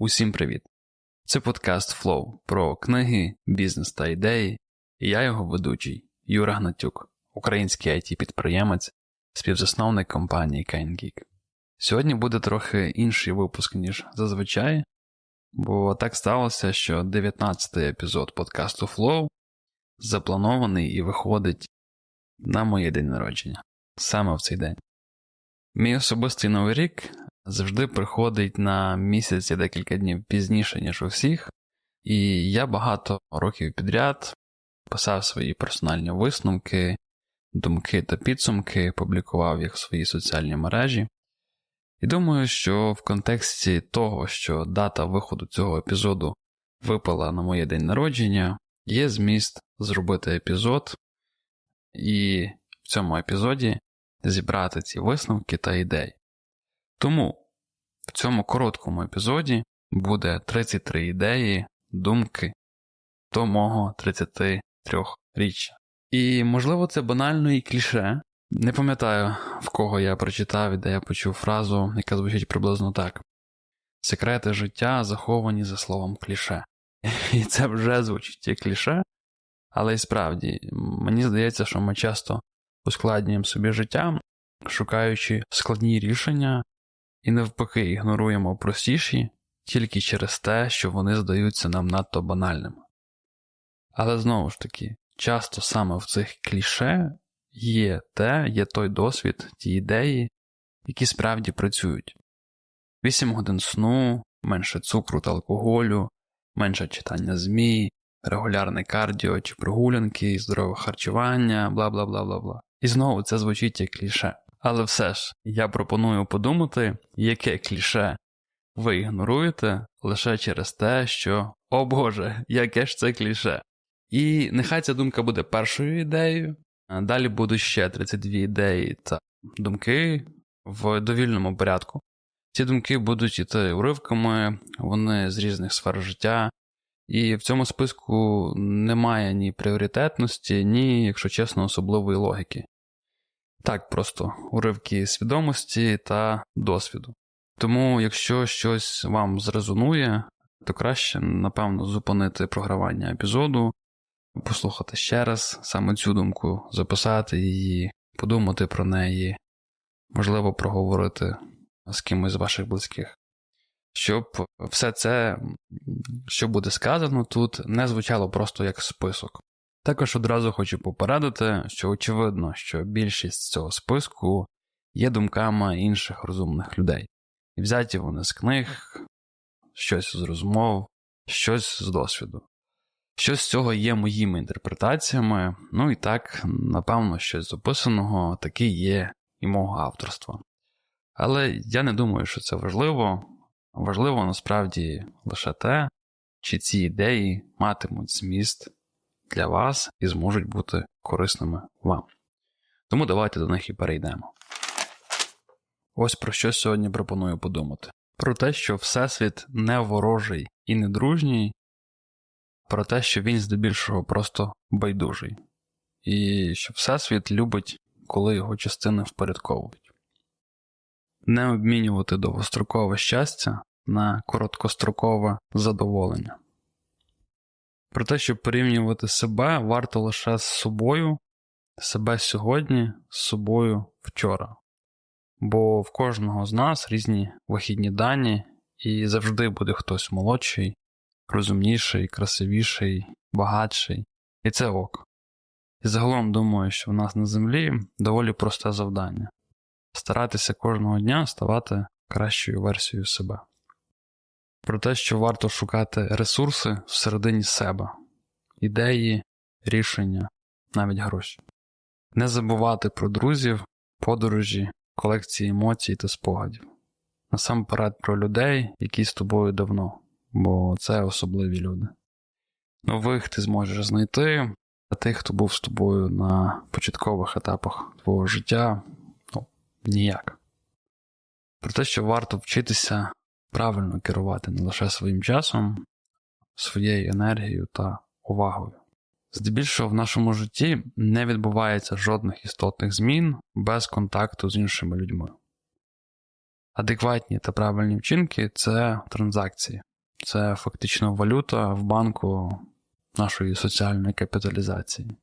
Усім привіт! Це подкаст Flow про книги, бізнес та ідеї, і я його ведучий Юра Гнатюк, український it підприємець, співзасновник компанії KineGeek. Сьогодні буде трохи інший випуск, ніж зазвичай, бо так сталося, що 19-й епізод подкасту Flow запланований і виходить на моє день народження саме в цей день. Мій особистий новий рік завжди приходить на місяць і декілька днів пізніше, ніж у всіх, і я багато років підряд писав свої персональні висновки, думки та підсумки, публікував їх в своїй соціальній мережі. І думаю, що в контексті того, що дата виходу цього епізоду випала на моє день народження, є зміст зробити епізод, і в цьому епізоді зібрати ці висновки та ідеї. Тому в цьому короткому епізоді буде 33 ідеї, думки до мого 33-річчя. І, можливо, це банально і кліше. Не пам'ятаю, в кого я прочитав і де я почув фразу, яка звучить приблизно так: секрети життя заховані за словом кліше. І це вже звучить як кліше, але і справді, мені здається, що ми часто ускладнюємо собі життя, шукаючи складні рішення, і навпаки ігноруємо простіші тільки через те, що вони здаються нам надто банальними. Але знову ж таки, часто саме в цих кліше є те, є той досвід, ті ідеї, які справді працюють. 8 годин сну, менше цукру та алкоголю, менше читання ЗМІ, регулярне кардіо чи прогулянки, здорове харчування, бла бла бла бла бла. І знову це звучить як кліше. Але все ж, я пропоную подумати, яке кліше ви ігноруєте лише через те, що о Боже, яке ж це кліше. І нехай ця думка буде першою ідеєю, далі будуть ще 32 ідеї та думки в довільному порядку. Ці думки будуть іти уривками, вони з різних сфер життя, і в цьому списку немає ні пріоритетності, ні, якщо чесно, особливої логіки. Так, просто уривки свідомості та досвіду. Тому, якщо щось вам зрезонує, то краще, напевно, зупинити програвання епізоду, послухати ще раз саме цю думку, записати її, подумати про неї, можливо, проговорити з кимось з ваших близьких. Щоб все це, що буде сказано тут, не звучало просто як список. Також одразу хочу попередити, що очевидно, що більшість цього списку є думками інших розумних людей. І взяті вони з книг, щось з розмов, щось з досвіду. Щось з цього є моїми інтерпретаціями, ну і так, напевно, щось з описаного таки є і мого авторства. Але я не думаю, що це важливо. Важливо насправді лише те, чи ці ідеї матимуть зміст для вас і зможуть бути корисними вам. Тому давайте до них і перейдемо. Ось про що сьогодні пропоную подумати: про те, що Всесвіт не ворожий і не дружній, про те, що він здебільшого просто байдужий, і що Всесвіт любить, коли його частини впорядковують. Не обмінювати довгострокове щастя на короткострокове задоволення. Про те, щоб порівнювати себе, варто лише з собою, себе сьогодні, з собою вчора. Бо в кожного з нас різні вихідні дані, і завжди буде хтось молодший, розумніший, красивіший, багатший. І це ок. І загалом думаю, що в нас на землі доволі просте завдання старатися кожного дня ставати кращою версією себе про те, що варто шукати ресурси всередині себе, ідеї, рішення, навіть гроші. Не забувати про друзів, подорожі, колекції емоцій та спогадів. Насамперед про людей, які з тобою давно, бо це особливі люди. Нових ти зможеш знайти, а тих, хто був з тобою на початкових етапах твого життя, ну, ніяк. Про те, що варто вчитися правильно керувати не лише своїм часом, своєю енергією та увагою. Здебільшого в нашому житті не відбувається жодних істотних змін без контакту з іншими людьми. Адекватні та правильні вчинки це транзакції, це фактично валюта в банку нашої соціальної капіталізації.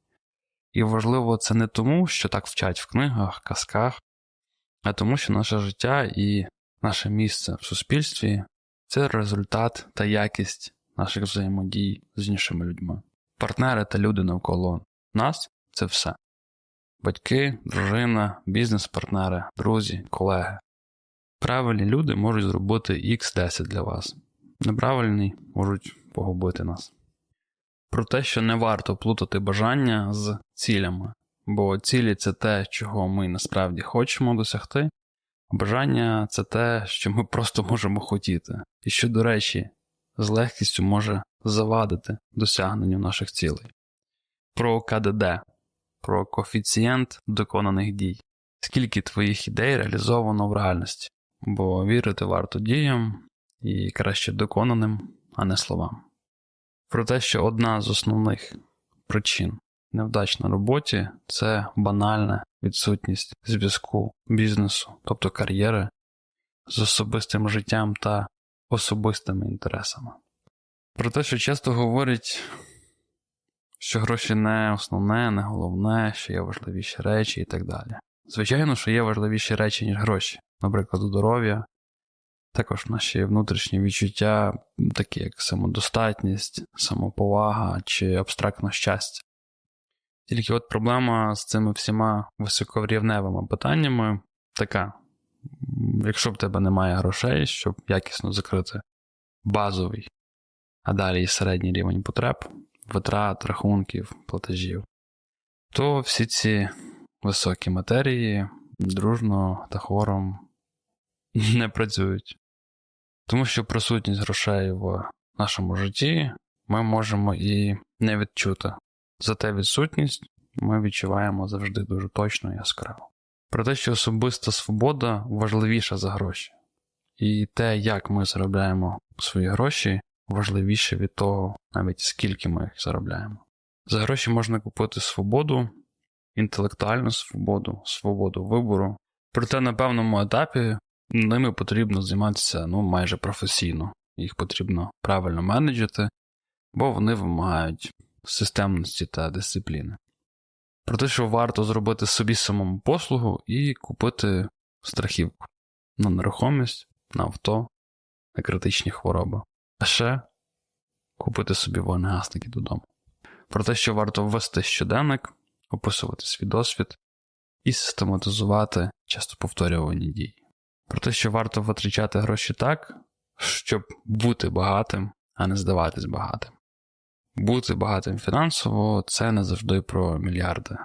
І важливо це не тому, що так вчать в книгах, казках, а тому, що наше життя і наше місце в суспільстві це результат та якість наших взаємодій з іншими людьми. Партнери та люди навколо нас це все. Батьки, дружина, бізнес-партнери, друзі, колеги. Правильні люди можуть зробити X10 для вас. Неправильні можуть погубити нас. Про те, що не варто плутати бажання з цілями, бо цілі це те, чого ми насправді хочемо досягти, бажання це те, що ми просто можемо хотіти, і що, до речі, з легкістю може завадити досягненню наших цілей. Про КДД, про коефіцієнт доконаних дій, скільки твоїх ідей реалізовано в реальності, бо вірити варто діям і краще доконаним, а не словам. Про те, що одна з основних причин невдач на роботі це банальна відсутність зв'язку бізнесу, тобто кар'єри, з особистим життям та особистими інтересами. Про те, що часто говорять, що гроші не основне, не головне, що є важливіші речі і так далі. Звичайно, що є важливіші речі, ніж гроші, наприклад, здоров'я, також наші внутрішні відчуття, такі як самодостатність, самоповага чи абстрактне щастя. Тільки от проблема з цими всіма високорівневими питаннями така: якщо в тебе немає грошей, щоб якісно закрити базовий, а далі і середній рівень потреб, витрат, рахунків, платежів, то всі ці високі матерії дружно та хором не працюють. Тому що присутність грошей в нашому житті ми можемо і не відчути. Зате відсутність ми відчуваємо завжди дуже точно і яскраво. Про те, що особиста свобода важливіша за гроші. І те, як ми заробляємо свої гроші, важливіше від того, навіть скільки ми їх заробляємо. За гроші можна купити свободу, інтелектуальну свободу, свободу вибору. Проте на певному етапі ними потрібно займатися ну, майже професійно. Їх потрібно правильно менеджити, бо вони вимагають системності та дисципліни. Про те, що варто зробити собі самому послугу і купити страхівку на нерухомість, на авто, на критичні хвороби. А ще купити собі вогнегасники додому. Про те, що варто ввести щоденник, описувати свій досвід і систематизувати часто повторювані дії. Про те, що варто витрачати гроші так, щоб бути багатим, а не здаватись багатим. Бути багатим фінансово це не завжди про мільярди.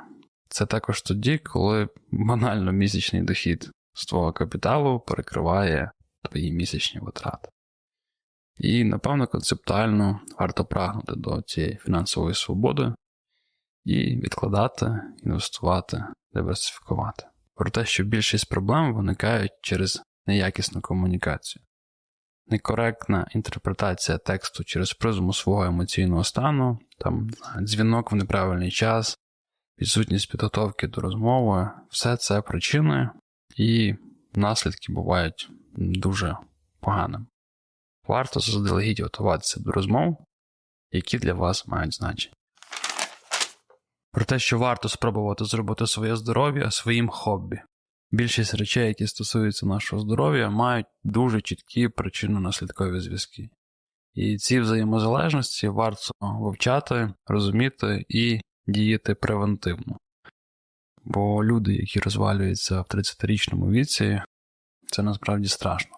Це також тоді, коли банально місячний дохід з твого капіталу перекриває твої місячні витрати. І, напевно, концептуально варто прагнути до цієї фінансової свободи і відкладати, інвестувати, диверсифікувати. Про те, що більшість проблем виникають через неякісну комунікацію. Некоректна інтерпретація тексту через призму свого емоційного стану, там дзвінок в неправильний час, відсутність підготовки до розмови, все це причини, і наслідки бувають дуже поганими. Варто заздалегідь готуватися до розмов, які для вас мають значення. Про те, що варто спробувати зробити своє здоров'я своїм хобі. Більшість речей, які стосуються нашого здоров'я, мають дуже чіткі причинно-наслідкові зв'язки. І ці взаємозалежності варто вивчати, розуміти і діяти превентивно. Бо люди, які розвалюються в 30-річному віці, це насправді страшно.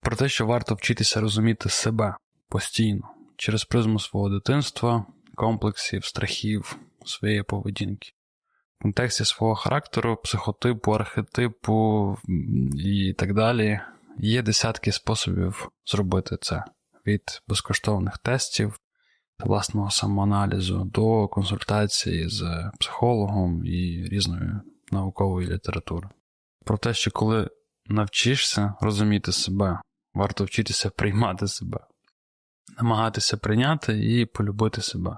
Про те, що варто вчитися розуміти себе постійно через призму свого дитинства, комплексів, страхів, своєї поведінки. В контексті свого характеру, психотипу, архетипу і так далі є десятки способів зробити це від безкоштовних тестів та власного самоаналізу до консультації з психологом і різної наукової літератури. Про те, що коли навчишся розуміти себе, варто вчитися приймати себе, намагатися прийняти і полюбити себе,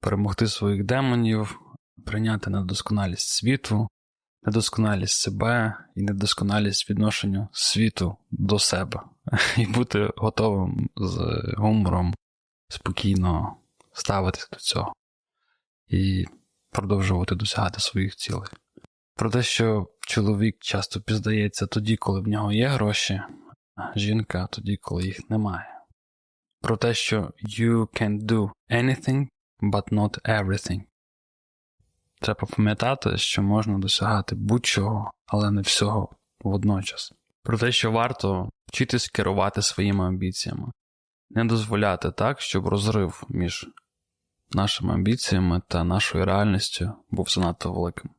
перемогти своїх демонів, прийняти недосконалість світу, недосконалість себе і недосконалість відношенню світу до себе, і бути готовим з гумором спокійно ставитися до цього і продовжувати досягати своїх цілей. Про те, що чоловік часто піздається тоді, коли в нього є гроші, а жінка тоді, коли їх немає. Про те, що you can do anything, but not everything. Треба пам'ятати, що можна досягати будь-чого, але не всього водночас. Про те, що варто вчитись керувати своїми амбіціями, не дозволяти так, щоб розрив між нашими амбіціями та нашою реальністю був занадто великим.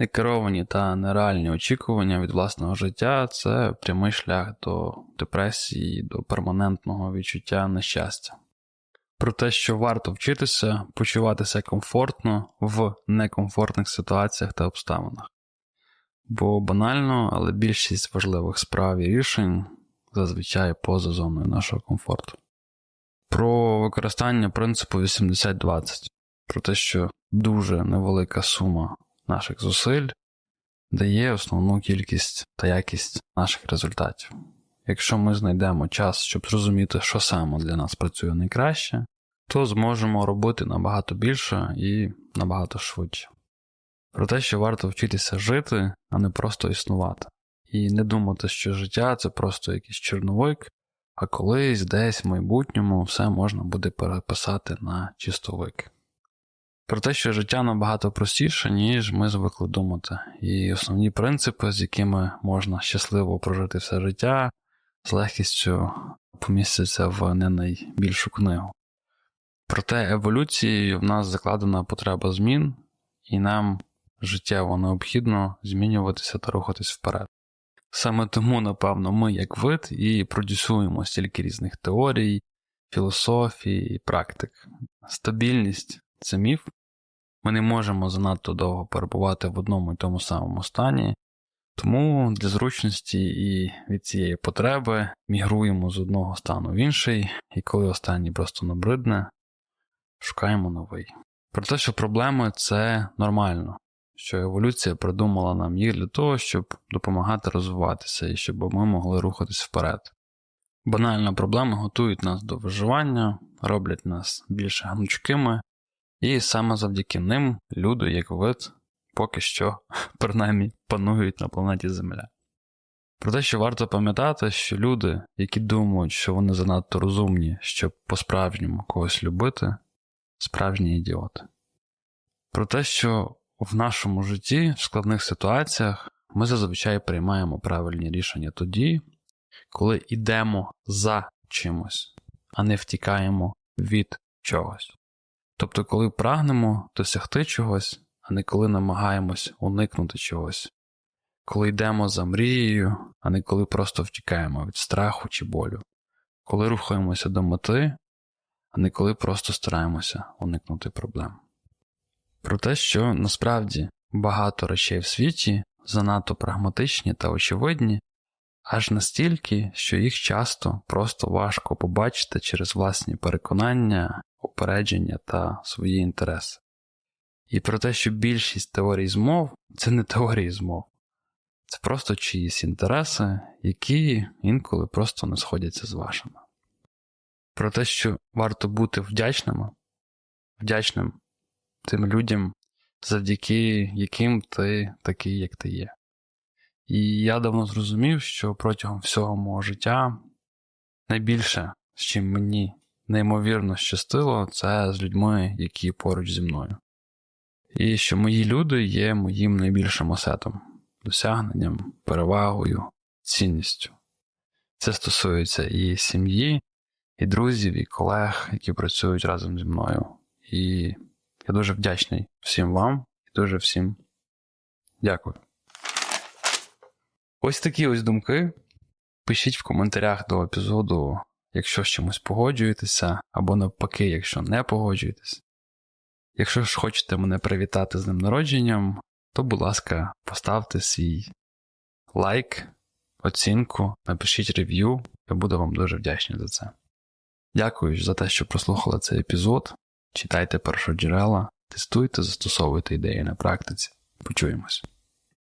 Некеровані та нереальні очікування від власного життя це прямий шлях до депресії, до перманентного відчуття нещастя. Про те, що варто вчитися почуватися комфортно в некомфортних ситуаціях та обставинах. Бо банально, але більшість важливих справ і рішень зазвичай поза зоною нашого комфорту. Про використання принципу 80-20, про те, що дуже невелика сума наших зусиль дає основну кількість та якість наших результатів. Якщо ми знайдемо час, щоб зрозуміти, що саме для нас працює найкраще, то зможемо робити набагато більше і набагато швидше. Про те, що варто вчитися жити, а не просто існувати, і не думати, що життя це просто якийсь чорновик, а колись десь в майбутньому все можна буде переписати на чистовик. Про те, що життя набагато простіше, ніж ми звикли думати, і основні принципи, з якими можна щасливо прожити все життя, з легкістю помістяться в не найбільшу книгу. Проте еволюцією в нас закладена потреба змін, і нам життєво необхідно змінюватися та рухатись вперед. Саме тому, напевно, ми, як вид, і продюсуємо стільки різних теорій, філософій і практик. Стабільність це міф. Ми не можемо занадто довго перебувати в одному і тому самому стані, тому для зручності і від цієї потреби мігруємо з одного стану в інший, і коли останній просто набридне, шукаємо новий. Про те, що проблеми це нормально, що еволюція придумала нам їх для того, щоб допомагати розвиватися і щоб ми могли рухатись вперед. Банально проблеми готують нас до виживання, роблять нас більш гнучкими, і саме завдяки ним люди, як вид, поки що, принаймні, панують на планеті Земля. Про те, що варто пам'ятати, що люди, які думають, що вони занадто розумні, щоб по-справжньому когось любити, справжні ідіоти. Про те, що в нашому житті в складних ситуаціях ми зазвичай приймаємо правильні рішення тоді, коли йдемо за чимось, а не втікаємо від чогось. Тобто, коли прагнемо досягти чогось, а не коли намагаємось уникнути чогось, коли йдемо за мрією, а не коли просто втікаємо від страху чи болю, коли рухаємося до мети, а не коли просто стараємося уникнути проблем. Про те, що насправді багато речей в світі занадто прагматичні та очевидні, аж настільки, що їх часто просто важко побачити через власні переконання, упередження та свої інтереси. І про те, що більшість теорій змов це не теорії змов, це просто чиїсь інтереси, які інколи просто не сходяться з вашими. Про те, що варто бути вдячними, вдячним тим людям, завдяки яким ти такий, як ти є. І я давно зрозумів, що протягом всього мого життя найбільше, з чим мені неймовірно щастило, це з людьми, які поруч зі мною. І що мої люди є моїм найбільшим осетом, досягненням, перевагою, цінністю. Це стосується і сім'ї, і друзів, і колег, які працюють разом зі мною. І я дуже вдячний всім вам і дуже всім дякую. Ось такі ось думки. Пишіть в коментарях до епізоду, якщо з чимось погоджуєтеся, або навпаки, якщо не погоджуєтесь. Якщо ж хочете мене привітати з ним народженням, то, будь ласка, поставте свій лайк, оцінку, напишіть рев'ю, я буду вам дуже вдячний за це. Дякую за те, що прослухали цей епізод. Читайте першоджерела, тестуйте, застосовуйте ідеї на практиці. Почуємось.